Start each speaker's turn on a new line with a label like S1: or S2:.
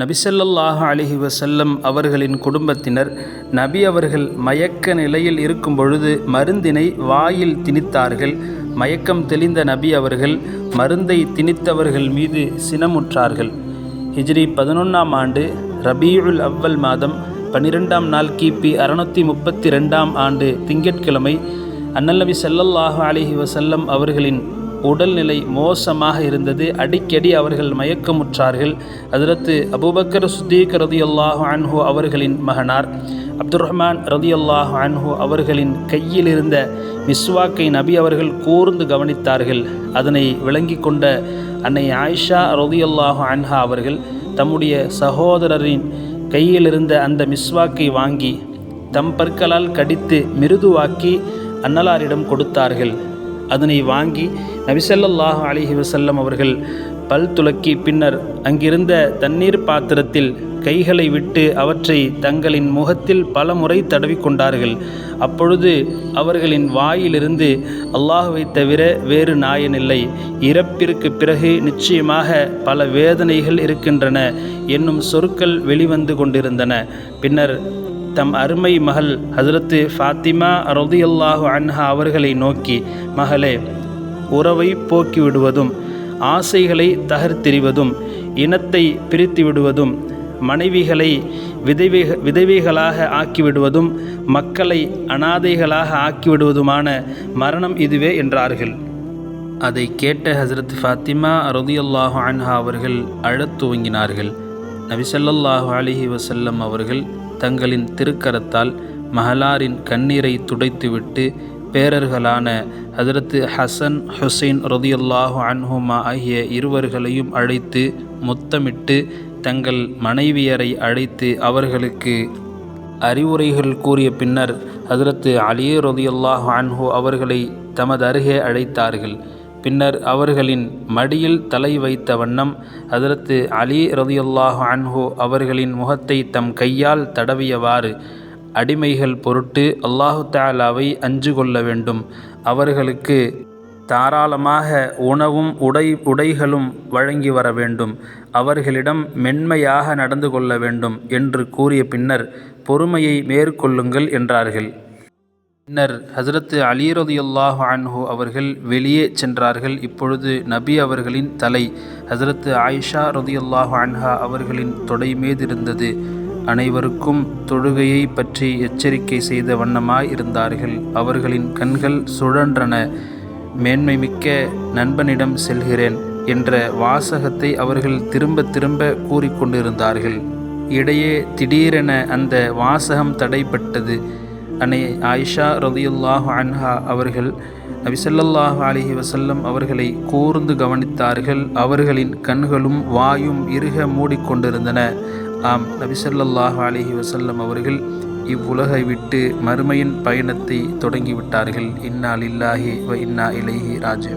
S1: நபிசல்லாஹ அலிஹி வசல்லம் அவர்களின் குடும்பத்தினர் நபி அவர்கள் மயக்க நிலையில் இருக்கும் பொழுது மருந்தினை வாயில் திணித்தார்கள். மயக்கம் தெளிந்த நபி அவர்கள் மருந்தை திணித்தவர்கள் மீது சினமுற்றார்கள். ஹிஜ்ரி பதினொன்றாம் ஆண்டு ரபியுல் அவ்வல் மாதம் பன்னிரெண்டாம் நாள் கிபி அறுநூற்றி முப்பத்தி ரெண்டாம் ஆண்டு திங்கட்கிழமை அன்னல் நபி ஸல்லல்லாஹு அலைஹி வஸல்லம் அவர்களின் உடல்நிலை மோசமாக இருந்தது. அடிக்கடி அவர்கள் மயக்கமுற்றார்கள். அதிரத்து அபூபக்கர் சுத்தீக் ரதியல்லாஹு அன்ஹு அவர்களின் மகனார். அப்துர் ரஹ்மான் ரதியல்லாஹு அன்ஹு அவர்களின் கையில் இருந்த மிஸ்வாக்கை நபி அவர்கள் கூர்ந்து கவனித்தார்கள். அதனை விளங்கி கொண்ட அன்னை ஆயிஷா ரதியல்லாஹு அன்ஹா அவர்கள் தம்முடைய சகோதரரின் கையில் இருந்த அந்த மிஸ்வாக்கை வாங்கி தம் பற்களால் கடித்து மிருதுவாக்கி அன்னலாரிடம் கொடுத்தார்கள். அதனை வாங்கி நபிசல்லாஹு அலிஹி வசல்லம் அவர்கள் பல் துலக்கி பின்னர் அங்கிருந்த தண்ணீர் பாத்திரத்தில் கைகளை விட்டு அவற்றை தங்களின் முகத்தில் பல முறை தடவி கொண்டார்கள் அப்பொழுது அவர்களின் வாயிலிருந்து அல்லாஹுவை தவிர வேறு நாயனில்லை. இறப்பிற்கு பிறகு நிச்சயமாக பல வேதனைகள் இருக்கின்றன. என்னும் சொற்கள் வெளிவந்து கொண்டிருந்தன. பின்னர் தம் அருமை மகள் ஹசரத்து ஃபாத்திமா ரதியல்லாஹு அன்ஹா அவர்களை நோக்கி மகளே உறவை போக்கிவிடுவதும் ஆசைகளை தகர்த்தெறிவதும் இனத்தை பிரித்து விடுவதும் மனைவிகளை விதவை விதவைகளாக ஆக்கிவிடுவதும் மக்களை அனாதைகளாக ஆக்கிவிடுவதுமான மரணம் இதுவே என்றார்கள். அதை கேட்ட ஹசரத் ஃபாத்திமா அருதியல்லாஹு அன்ஹா அவர்கள் அழத் துவங்கினார்கள். நபிசல்லாஹு அலிஹி வசல்லம் அவர்கள் தங்களின் திருக்கரத்தால் மஹலாரின் கண்ணீரை துடைத்துவிட்டு பேரர்களான ஹதரத்து ஹசன் ஹுசைன் ரதியுல்லாஹு அன்ஹுமா ஆகிய இருவர்களையும் அழைத்து முத்தமிட்டு தங்கள் மனைவியரை அழைத்து அவர்களுக்கு அறிவுரைகள் கூறிய பின்னர் ஹதரத்து அலியே ரதியுல்லாஹு அன்ஹு அவர்களை தமது அருகே அழைத்தார்கள். பின்னர் அவர்களின் மடியில் தலை வைத்த வண்ணம் அதற்கு அலி ரதியுல்லாஹ் அன்ஹோ அவர்களின் முகத்தை தம் கையால் தடவியவாறு அடிமைகள் பொருட்டு அல்லாஹு தாலாவை அஞ்சு கொள்ள வேண்டும். அவர்களுக்கு தாராளமாக உணவும் உடை உடைகளும் வழங்கி வர வேண்டும். அவர்களிடம் மென்மையாக நடந்து கொள்ள வேண்டும் என்று கூறிய பின்னர் பொறுமையை மேற்கொள்ளுங்கள் என்றார்கள். பின்னர் ஹசரத்து அலிரதியுல்லாஹ் அன்ஹு அவர்கள் வெளியே சென்றார்கள். இப்பொழுது நபி அவர்களின் தலை ஹசரத்து ஆயிஷா ரதியுல்லாஹ் அன்ஹா அவர்களின் தொடை மீதிருந்தது அனைவருக்கும் தொழுகையை பற்றி எச்சரிக்கை செய்த வண்ணமாய் இருந்தார்கள். அவர்களின் கண்கள் சுழன்றன. மேன்மைமிக்க நண்பனிடம் செல்கிறேன் என்ற வாசகத்தை அவர்கள் திரும்ப திரும்ப கூறிக்கொண்டிருந்தார்கள். இடையே திடீரென அந்த வாசகம் தடைப்பட்டது. அன்னை ஆயிஷா ரதியுல்லாஹு அன்ஹா அவர்கள் நபிசல்லாஹு அலிஹி வசல்லம் அவர்களை கூர்ந்து கவனித்தார்கள். அவர்களின் கண்களும் வாயும் இறுக மூடிக்கொண்டிருந்தன. ஆம் நபிசல்லாஹு அலிஹி வசல்லம் அவர்கள் இவ்வுலகை விட்டு மறுமையின் பயணத்தை தொடங்கிவிட்டார்கள். இன்னா லில்லாஹி வ இன்னா இலைஹி ராஜு